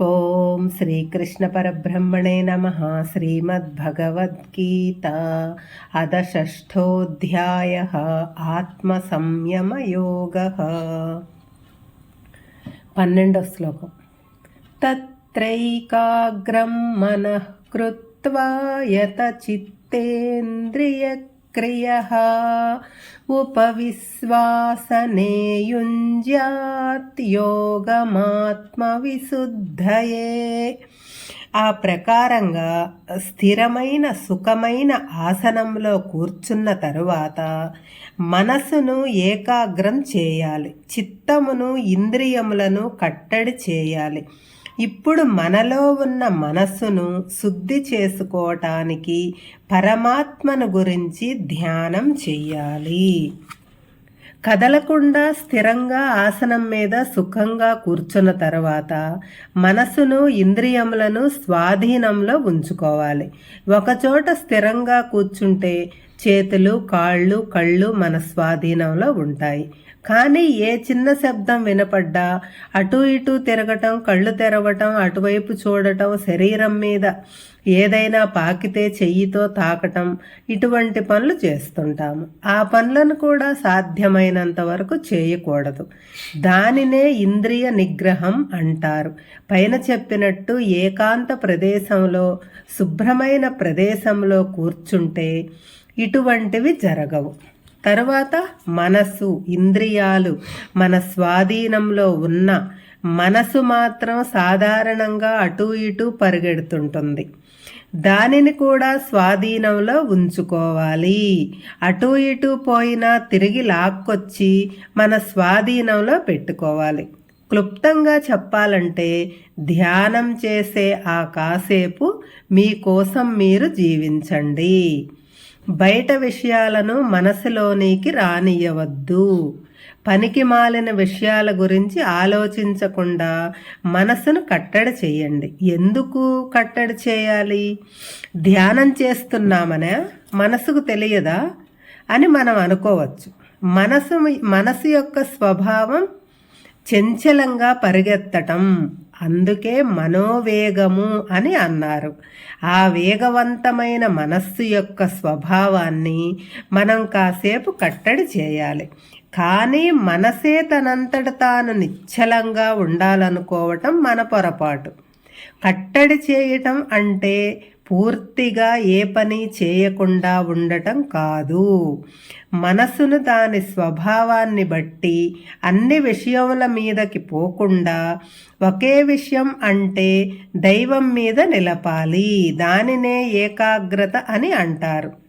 ॐ श्रीकृष्णपरब्रह्मणे नमः श्रीमद्भगवद्गीता अधषष्ठोऽध्यायः आत्मसंयमयोगः। पन्नेण्डो श्लोकं तत्रैकाग्रं मनः कृत्वा यतचित्तेन्द्रिय కృత్వా యత చిత్తేంద్రియ क्रियः उपविश्वासने युञ्ज्यात् యోగమాత్మవిశుద్ధయే ఆ ప్రకారంగా స్థిరమైన సుఖమైన ఆసనంలో కూర్చున్న తరువాత మనసును ఏకాగ్రం చేయాలి చిత్తమును ఇంద్రియములను కట్టడి చేయాలి ఇప్పుడు మనలో ఉన్న మనస్సును శుద్ధి చేసుకోవటానికి పరమాత్మను గురించి ధ్యానం చెయ్యాలి. కదలకుండా స్థిరంగా ఆసనం మీద సుఖంగా కూర్చున్న తర్వాత మనసును ఇంద్రియములను స్వాధీనంలో ఉంచుకోవాలి. ఒకచోట స్థిరంగా కూర్చుంటే చేతులు కాళ్ళు కళ్ళు మన స్వాధీనంలో ఉంటాయి. కానీ ఏ చిన్న శబ్దం వినపడ్డా అటు ఇటు తిరగటం కళ్ళు తెరవటం అటువైపు చూడటం శరీరం మీద. ఏదైనా పాకితే చెయ్యితో తాకటం ఇటువంటి పనులు చేస్తుంటాము. ఆ పనులను కూడా సాధ్యమైనంత వరకు చేయకూడదు. దానినే ఇంద్రియ నిగ్రహం అంటారు. పైన చెప్పినట్టు ఏకాంత ప్రదేశంలో శుభ్రమైన ప్రదేశంలో కూర్చుంటే ఇటువంటివి జరగవు. తర్వాత మనసు ఇంద్రియాలు. మన స్వాధీనంలో ఉన్న మనసు మాత్రం సాధారణంగా అటు ఇటు పరిగెడుతుంటుంది. దానిని కూడా స్వాధీనంలో ఉంచుకోవాలి. అటు ఇటు పోయినా తిరిగి లాక్కొచ్చి మన స్వాధీనంలో పెట్టుకోవాలి. క్లుప్తంగా చెప్పాలంటే ధ్యానం చేసే ఆ కాసేపు మీకోసం మీరు జీవించండి. బయట విషయాలను మనసులోనికి రానియవద్దు పనికి మాలిన విషయాల గురించి ఆలోచించకుండా మనసును కట్టడి చేయండి. ఎందుకు కట్టడి చేయాలి? ధ్యానం చేస్తున్నామనే మనసుకు తెలియదా అని మనం అనుకోవచ్చు. మనసు మనసు యొక్క స్వభావం చంచలంగా పరిగెత్తటం. అందుకే మనోవేగము అని అన్నారు. ఆ వేగవంతమైన మనస్సు యొక్క స్వభావాన్ని మనం కాసేపు కట్టడి చేయాలి. కానీ మనసే తనంతట తాను నిశ్చలంగా ఉండాలనుకోవటం మన పొరపాటు. కట్టడి చేయటం అంటే పూర్తిగా ఏ పని చేయకుండా ఉండటం కాదు. మనసును దాని స్వభావాన్ని బట్టి అన్ని విషయముల మీదకి పోకుండా ఒకే విషయం అంటే దైవం మీద నిలపాలి. దానినే ఏకాగ్రత అని అంటారు.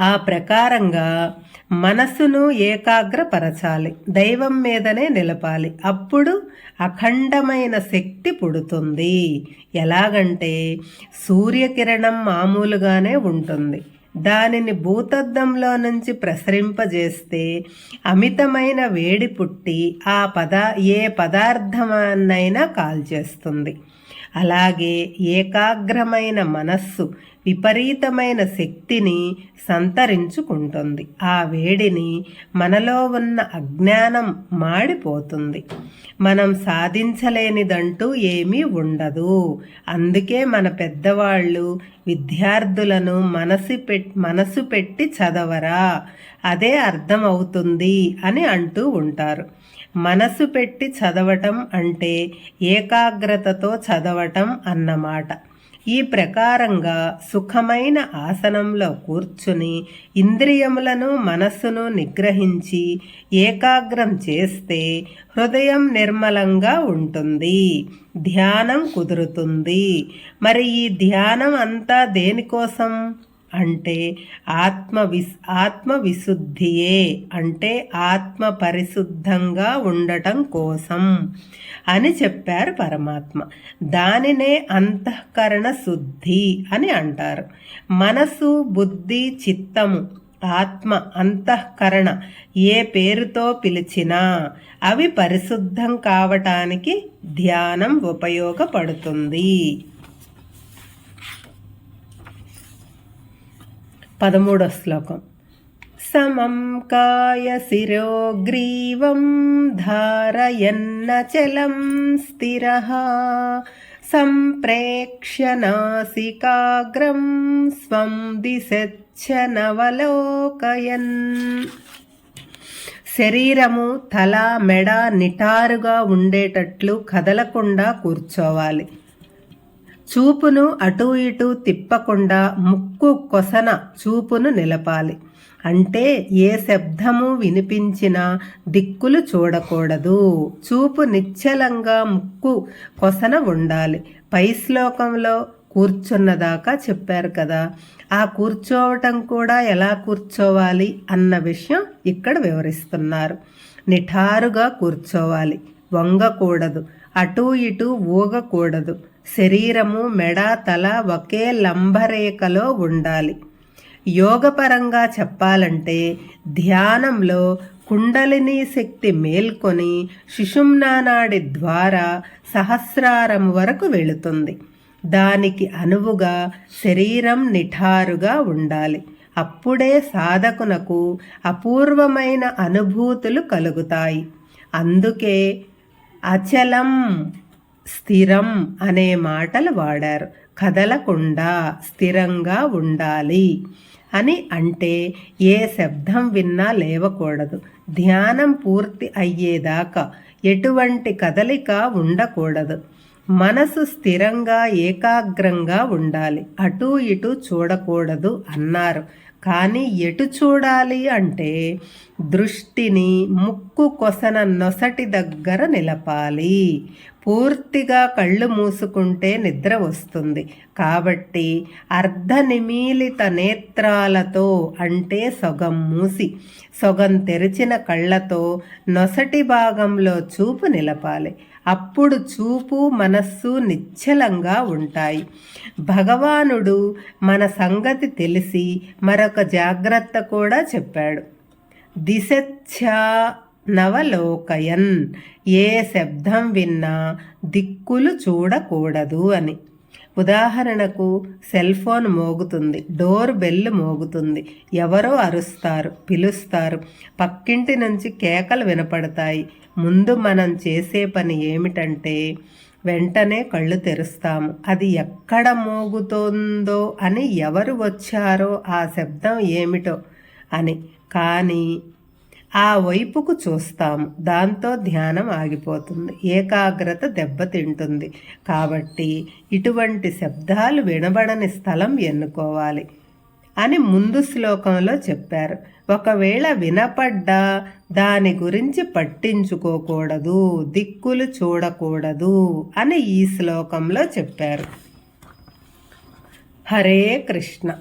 ఆ ప్రకారంగా మనస్సును ఏకాగ్రపరచాలి దైవం మీదనే నిలపాలి. అప్పుడు అఖండమైన శక్తి పుడుతుంది. ఎలాగంటే సూర్యకిరణం మామూలుగానే ఉంటుంది. దానిని భూతద్దంలో నుంచి ప్రసరింపజేస్తే అమితమైన వేడి పుట్టి ఆ పదా ఏ పదార్థమాన్నైనా కాల్చేస్తుంది. అలాగే ఏకాగ్రమైన మనస్సు విపరీతమైన శక్తిని సంతరించుకుంటుంది. ఆ వేడిని మనలో ఉన్న అజ్ఞానం మాడిపోతుంది. మనం సాధించలేనిదంటూ ఏమీ ఉండదు. అందుకే మన పెద్దవాళ్ళు విద్యార్థులను మనసు పెట్ మనసు పెట్టి చదవరా అదే అర్థమవుతుంది అని అంటూ ఉంటారు. మనసు పెట్టి చదవటం అంటే ఏకాగ్రతతో చదవటం అన్నమాట. ఈ ప్రకారంగా సుఖమైన ఆసనంలో కూర్చుని ఇంద్రియములను మనస్సును నిగ్రహించి ఏకాగ్రం చేస్తే హృదయం నిర్మలంగా ఉంటుంది. ధ్యానం కుదురుతుంది. మరి ఈ ధ్యానం అంతా దేనికోసం? అంటే ఆత్మ విస్ ఆత్మ విశుద్ధియే అంటే ఆత్మ పరిశుద్ధంగా ఉండటం కోసం అని చెప్పారు పరమాత్మ. దానినే అంతఃకరణ శుద్ధి అని అంటారు. మనసు బుద్ధి చిత్తము ఆత్మ అంతఃకరణ ఏ పేరుతో పిలిచినా అవి పరిశుద్ధం కావటానికి ధ్యానం ఉపయోగపడుతుంది. పదమూడో శ్లోకం. సమం కాయ శిరోగ్రీవం ధారయన్నచలం స్థిర. సంప్రేక్ష్య నాసికాగ్రం స్వం దిశచ్చనవలోకయన్ శరీరము తల మెడ నిటారుగా ఉండేటట్లు కదలకుండా కూర్చోవాలి. చూపును అటు ఇటు తిప్పకుండా ముక్కు కొసన చూపును నిలపాలి. అంటే ఏ శబ్దము వినిపించినా దిక్కులు చూడకూడదు. చూపు నిశ్చలంగా ముక్కు కొసన ఉండాలి. పై శ్లోకంలో కూర్చున్నదాకా చెప్పారు కదా. ఆ కూర్చోవటం కూడా ఎలా కూర్చోవాలి అన్న విషయం ఇక్కడ వివరిస్తున్నారు. నిఠారుగా కూర్చోవాలి. వంగకూడదు. అటు ఇటు ఊగకూడదు. శరీరము మెడ తల ఒకే లంబరేఖలో ఉండాలి. యోగపరంగా చెప్పాలంటే ధ్యానంలో కుండలిని శక్తి మేల్కొని శిశుమ్నానాడి ద్వారా సహస్రారం వరకు వెళుతుంది. దానికి అనువుగా శరీరం నిఠారుగా ఉండాలి. అప్పుడే సాధకునకు అపూర్వమైన అనుభూతులు కలుగుతాయి. అందుకే అచలం స్థిరం అనే మాటలు వాడారు. కదలకుండా స్థిరంగా ఉండాలి అని అంటే ఏ శబ్దం విన్నా లేవకూడదు. ధ్యానం పూర్తి అయ్యేదాకా ఎటువంటి కదలిక ఉండకూడదు. మనసు స్థిరంగా ఏకాగ్రంగా ఉండాలి. అటూ ఇటూ చూడకూడదు అన్నారు. కానీ ఎటు చూడాలి అంటే దృష్టిని ముక్కు కొసన నొసటి దగ్గర నిలపాలి. పూర్తిగా కళ్ళు మూసుకుంటే నిద్ర వస్తుంది. కాబట్టి అర్ధ నిమీలిత నేత్రాలతో అంటే సొగం మూసి సొగం తెరిచిన కళ్ళతో నొసటి భాగంలో చూపు నిలపాలి. అప్పుడు చూపు మనస్సు నిశ్చలంగా ఉంటాయి. భగవానుడు మన సంగతి తెలిసి మరొక జాగ్రత్త కూడా చెప్పాడు. దిశచ్ఛా నవలోకయన్ ఏ శబ్దం విన్నా దిక్కులు చూడకూడదు అని. ఉదాహరణకు సెల్ ఫోన్ మోగుతుంది డోర్ బెల్ మోగుతుంది ఎవరో అరుస్తారు పిలుస్తారు పక్కింటి నుంచి కేకలు వినపడతాయి. ముందు మనం చేసే పని ఏమిటంటే వెంటనే కళ్ళు తెరుస్తాము. అది ఎక్కడ మోగుతోందో అని ఎవరు వచ్చారో ఆ శబ్దం ఏమిటో అని. కానీ ఆ వైపుకు చూస్తాము దాంతో ధ్యానం ఆగిపోతుంది. ఏకాగ్రత దెబ్బతింటుంది కాబట్టి ఇటువంటి శబ్దాలు వినబడని స్థలం ఎన్నుకోవాలి అని ముందు శ్లోకంలో చెప్పారు. ఒకవేళ వినపడ్డా దాని గురించి పట్టించుకోకూడదు దిక్కులు చూడకూడదు అని ఈ శ్లోకంలో చెప్పారు. హరే కృష్ణ.